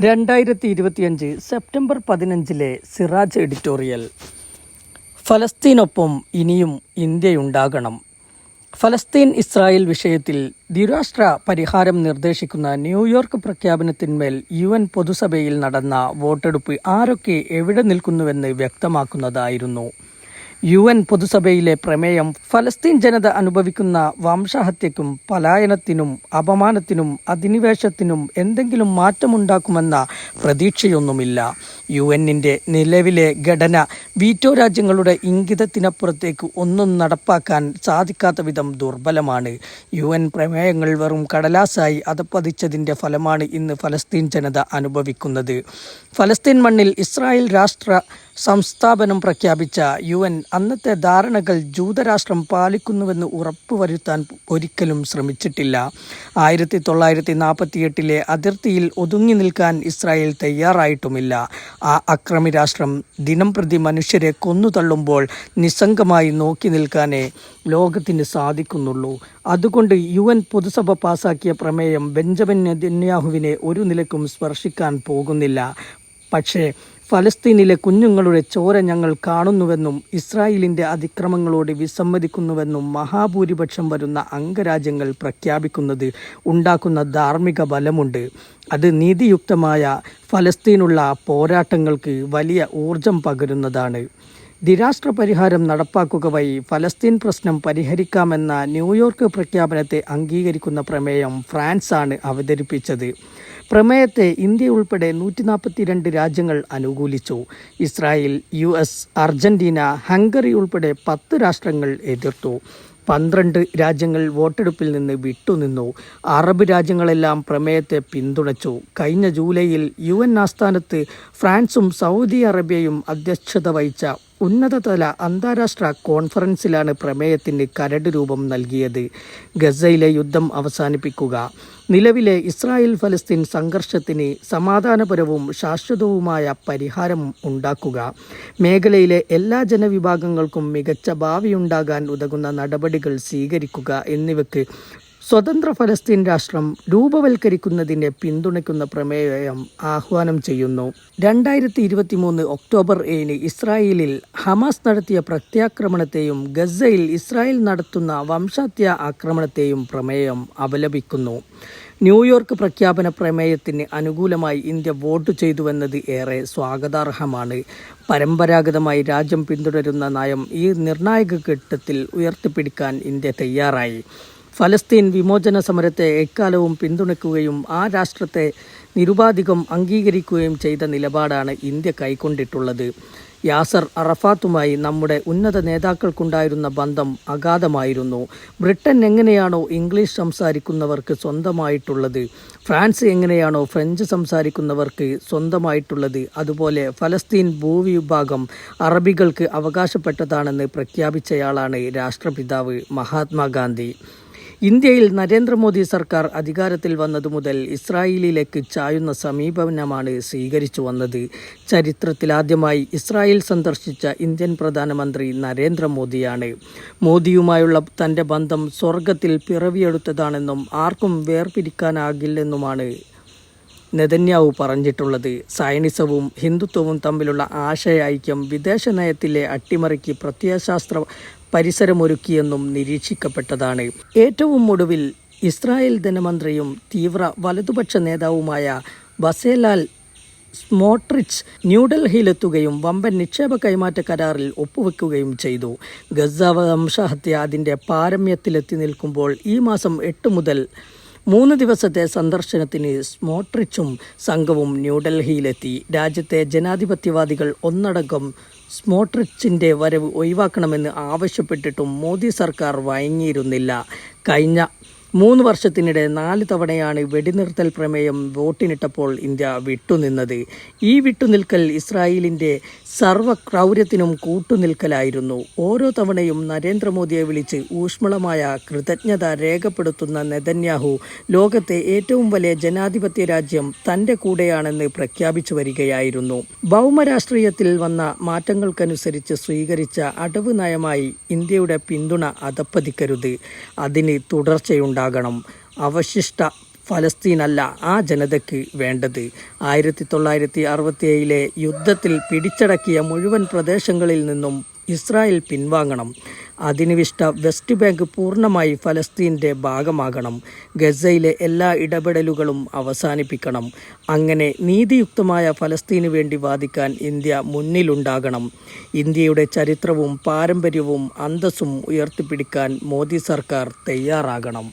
രണ്ടായിരത്തി ഇരുപത്തിയഞ്ച് സെപ്റ്റംബർ പതിനഞ്ചിലെ സിറാജ് എഡിറ്റോറിയൽ. ഫലസ്തീനൊപ്പം ഇനിയും ഇന്ത്യയുണ്ടാകണം. ഫലസ്തീൻ ഇസ്രായേൽ വിഷയത്തിൽ ദ്വിരാഷ്ട്ര പരിഹാരം നിർദ്ദേശിക്കുന്ന ന്യൂയോർക്ക് പ്രഖ്യാപനത്തിന്മേൽ യു എൻ പൊതുസഭയിൽ നടന്ന വോട്ടെടുപ്പ് ആരൊക്കെ എവിടെ നിൽക്കുന്നുവെന്ന് വ്യക്തമാക്കുന്നതായിരുന്നു. യു എൻ പൊതുസഭയിലെ പ്രമേയം ഫലസ്തീൻ ജനത അനുഭവിക്കുന്ന വംശഹത്യക്കും പലായനത്തിനും അപമാനത്തിനും അധിനിവേശത്തിനും എന്തെങ്കിലും മാറ്റമുണ്ടാക്കുമെന്ന പ്രതീക്ഷയൊന്നുമില്ല. യു എന്നിന്റെ നിലവിലെ ഘടന വീറ്റോ രാജ്യങ്ങളുടെ ഇംഗിതത്തിനപ്പുറത്തേക്ക് ഒന്നും നടപ്പാക്കാൻ സാധിക്കാത്ത വിധം ദുർബലമാണ്. യു എൻ പ്രമേയങ്ങൾ വെറും കടലാസായി അതപ്പതിച്ചതിന്റെ ഫലമാണ് ഇന്ന് ഫലസ്തീൻ ജനത അനുഭവിക്കുന്നത്. ഫലസ്തീൻ മണ്ണിൽ ഇസ്രായേൽ രാഷ്ട്ര സംസ്ഥാപനം പ്രഖ്യാപിച്ച യു എൻ അന്നത്തെ ധാരണകൾ ജൂതരാഷ്ട്രം പാലിക്കുന്നുവെന്ന് ഉറപ്പുവരുത്താൻ ഒരിക്കലും ശ്രമിച്ചിട്ടില്ല. ആയിരത്തി തൊള്ളായിരത്തി നാൽപ്പത്തിയെട്ടിലെ അതിർത്തിയിൽ ഒതുങ്ങി നിൽക്കാൻ ഇസ്രായേൽ തയ്യാറായിട്ടുമില്ല. ആ അക്രമി രാഷ്ട്രം ദിനം പ്രതി മനുഷ്യരെ കൊന്നുതള്ളുമ്പോൾ നിസ്സംഗമായി നോക്കി നിൽക്കാനേ ലോകത്തിന് സാധിക്കുന്നുള്ളൂ. അതുകൊണ്ട് യു എൻ പൊതുസഭ പാസാക്കിയ പ്രമേയം ബെഞ്ചമിൻ നെതന്യാഹുവിനെ ഒരു നിലക്കും സ്പർശിക്കാൻ പോകുന്നില്ല. പക്ഷേ ഫലസ്തീനിലെ കുഞ്ഞുങ്ങളുടെ ചോര ഞങ്ങൾ കാണുന്നുവെന്നും ഇസ്രായേലിന്റെ അതിക്രമങ്ങളോട് വിസമ്മതിക്കുന്നുവെന്നും മഹാഭൂരിപക്ഷം വരുന്ന അംഗരാജ്യങ്ങൾ പ്രഖ്യാപിക്കുന്നത് ഉണ്ടാക്കുന്ന ധാർമ്മിക ബലമുണ്ട്. അത് നീതിയുക്തമായ ഫലസ്തീനുള്ള പോരാട്ടങ്ങൾക്ക് വലിയ ഊർജം പകരുന്നതാണ്. ദ്വിരാഷ്ട്ര പരിഹാരം നടപ്പാക്കുക വഴി ഫലസ്തീൻ പ്രശ്നം പരിഹരിക്കാമെന്ന ന്യൂയോർക്ക് പ്രഖ്യാപനത്തെ അംഗീകരിക്കുന്ന പ്രമേയം ഫ്രാൻസാണ് അവതരിപ്പിച്ചത്. പ്രമേയത്തെ ഇന്ത്യ ഉൾപ്പെടെ നൂറ്റി നാൽപ്പത്തിരണ്ട് രാജ്യങ്ങൾ അനുകൂലിച്ചു. Israel U S Argentina Hungary ഉൾപ്പെടെ പത്ത് രാഷ്ട്രങ്ങൾ എതിർത്തു. പന്ത്രണ്ട് രാജ്യങ്ങൾ വോട്ടെടുപ്പിൽ നിന്ന് വിട്ടുനിന്നു. അറബ് രാജ്യങ്ങളെല്ലാം പ്രമേയത്തെ പിന്തുണച്ചു. കഴിഞ്ഞ ജൂലൈയിൽ യു എൻ ആസ്ഥാനത്ത് ഫ്രാൻസും സൗദി അറേബ്യയും അധ്യക്ഷത വഹിച്ച ഉന്നതതല അന്താരാഷ്ട്ര കോൺഫറൻസിലാണ് പ്രമേയത്തിന് കരട് രൂപം നൽകിയത്. ഗസയിലെ യുദ്ധം അവസാനിപ്പിക്കുക. നിലവിലെ ഇസ്രായേൽ ഫലസ്തീൻ സംഘർഷത്തിന് സമാധാനപരവും ശാശ്വതവുമായ പരിഹാരം ഉണ്ടാക്കുക. മേഖലയിലെ എല്ലാ ജനവിഭാഗങ്ങൾക്കും മികച്ച ഭാവിയുണ്ടാകാൻ ഉതകുന്ന നടപടികൾ സ്വീകരിക്കുക എന്നിവയ്ക്ക് സ്വതന്ത്ര ഫലസ്തീൻ രാഷ്ട്രം രൂപവൽക്കരിക്കുന്നതിനെ പിന്തുണയ്ക്കുന്ന പ്രമേയം ആഹ്വാനം ചെയ്യുന്നു. രണ്ടായിരത്തി ഇരുപത്തി മൂന്ന് ഒക്ടോബർ ഏഴിന് ഇസ്രായേലിൽ ഹമാസ് നടത്തിയ പ്രത്യാക്രമണത്തെയും ഗസയിൽ ഇസ്രായേൽ നടത്തുന്ന വംശഹത്യ ആക്രമണത്തെയും പ്രമേയം അപലപിക്കുന്നു. ന്യൂയോർക്ക് പ്രഖ്യാപന പ്രമേയത്തിന് അനുകൂലമായി ഇന്ത്യ വോട്ട് ചെയ്തുവെന്നത് ഏറെ സ്വാഗതാർഹമാണ്. പരമ്പരാഗതമായി രാജ്യം പിന്തുടരുന്ന നയം ഈ നിർണായക ഘട്ടത്തിൽ ഉയർത്തിപ്പിടിക്കാൻ ഇന്ത്യ തയ്യാറായി. ഫലസ്തീൻ വിമോചന സമരത്തെ എക്കാലവും പിന്തുണയ്ക്കുകയും ആ രാഷ്ട്രത്തെ നിരുപാധികം അംഗീകരിക്കുകയും ചെയ്ത നിലപാടാണ് ഇന്ത്യ കൈക്കൊണ്ടിട്ടുള്ളത്. യാസർ അറഫാത്തുമായി നമ്മുടെ ഉന്നത നേതാക്കൾക്കുണ്ടായിരുന്ന ബന്ധം അഗാധമായിരുന്നു. ബ്രിട്ടൻ എങ്ങനെയാണോ ഇംഗ്ലീഷ് സംസാരിക്കുന്നവർക്ക് സ്വന്തമായിട്ടുള്ളത് ഫ്രാൻസ് എങ്ങനെയാണോ ഫ്രഞ്ച് സംസാരിക്കുന്നവർക്ക് സ്വന്തമായിട്ടുള്ളത് അതുപോലെ ഫലസ്തീൻ ഭൂവിഭാഗം അറബികൾക്ക് അവകാശപ്പെട്ടതാണെന്ന് പ്രഖ്യാപിച്ചയാളാണ് രാഷ്ട്രപിതാവ് മഹാത്മാഗാന്ധി. ഇന്ത്യയിൽ നരേന്ദ്രമോദി സർക്കാർ അധികാരത്തിൽ വന്നതു മുതൽ ഇസ്രായേലിലേക്ക് ചായുന്ന സമീപനമാണ് സ്വീകരിച്ചു വന്നത്. ചരിത്രത്തിലാദ്യമായി ഇസ്രായേൽ സന്ദർശിച്ച ഇന്ത്യൻ പ്രധാനമന്ത്രി നരേന്ദ്രമോദിയാണ്. മോദിയുമായുള്ള തന്റെ ബന്ധം സ്വർഗത്തിൽ പിറവിയെടുത്തതാണെന്നും ആർക്കും വേർപിരിക്കാനാകില്ലെന്നുമാണ് നെതന്യാവു പറഞ്ഞിട്ടുള്ളത്. സയനിസവും ഹിന്ദുത്വവും തമ്മിലുള്ള ആശയ ഐക്യം വിദേശ നയത്തിലെ അട്ടിമറിക്ക് പ്രത്യയശാസ്ത്ര പരിസരമൊരുക്കിയെന്നും നിരീക്ഷിക്കപ്പെട്ടതാണ്. ഏറ്റവും ഒടുവിൽ ഇസ്രായേൽ ധനമന്ത്രിയും തീവ്ര വലതുപക്ഷ നേതാവുമായ ബസേലാൽ സ്മോട്രിച്ച് ന്യൂഡൽഹിയിലെത്തുകയും വമ്പൻ നിക്ഷേപ കൈമാറ്റ കരാറിൽ ഒപ്പുവെക്കുകയും ചെയ്തു. ഗസ അതിന്റെ പാരമ്യത്തിലെത്തി നിൽക്കുമ്പോൾ ഈ മാസം എട്ട് മുതൽ മൂന്ന് ദിവസത്തെ സന്ദർശനത്തിന് സ്മോട്രിച്ചും സംഘവും ന്യൂഡൽഹിയിലെത്തി. രാജ്യത്തെ ജനാധിപത്യവാദികൾ ഒന്നടങ്കം സ്മോട്രിച്ചിന്റെ വരവ് ഒഴിവാക്കണമെന്ന് ആവശ്യപ്പെട്ടിട്ടും മോദി സർക്കാർ വഴങ്ങിയിരുന്നില്ല. കഴിഞ്ഞ മൂന്ന് വർഷത്തിനിടെ നാല് തവണയാണ് വെടിനിർത്തൽ പ്രമേയം വോട്ടിനിട്ടപ്പോൾ ഇന്ത്യ വിട്ടുനിന്നത്. ഈ വിട്ടുനിൽക്കൽ ഇസ്രായേലിന്റെ സർവക്രൗര്യത്തിനും കൂട്ടുനിൽക്കലായിരുന്നു. ഓരോ തവണയും നരേന്ദ്രമോദിയെ വിളിച്ച് ഊഷ്മളമായ കൃതജ്ഞത രേഖപ്പെടുത്തുന്ന നെതന്യാഹു ലോകത്തെ ഏറ്റവും വലിയ ജനാധിപത്യ രാജ്യം തന്റെ കൂടെയാണെന്ന് പ്രഖ്യാപിച്ചു വരികയായിരുന്നു. ഭൗമരാഷ്ട്രീയത്തിൽ വന്ന മാറ്റങ്ങൾക്കനുസരിച്ച് സ്വീകരിച്ച അടവ് നയമായി ഇന്ത്യയുടെ പിന്തുണ അതപ്പതിക്കരുത്. അതിന് തുടർച്ചയുണ്ടാകണം അവശിഷ്ട ഫലസ്തീനല്ല ആ ജനതയ്ക്ക് വേണ്ടത്. ആയിരത്തി തൊള്ളായിരത്തി അറുപത്തിയേഴിലെ യുദ്ധത്തിൽ പിടിച്ചടക്കിയ മുഴുവൻ പ്രദേശങ്ങളിൽ നിന്നും ഇസ്രായേൽ പിൻവാങ്ങണം. അധിനിവിഷ്ട വെസ്റ്റ് ബാങ്ക് പൂർണമായി ഫലസ്തീന്റെ ഭാഗമാകണം. ഗസയിലെ എല്ലാ ഇടപെടലുകളും അവസാനിപ്പിക്കണം. അങ്ങനെ നീതിയുക്തമായ ഫലസ്തീന് വേണ്ടി വാദിക്കാൻ ഇന്ത്യ മുന്നിലുണ്ടാകണം. ഇന്ത്യയുടെ ചരിത്രവും പാരമ്പര്യവും അന്തസ്സും ഉയർത്തിപ്പിടിക്കാൻ മോദി സർക്കാർ തയ്യാറാകണം.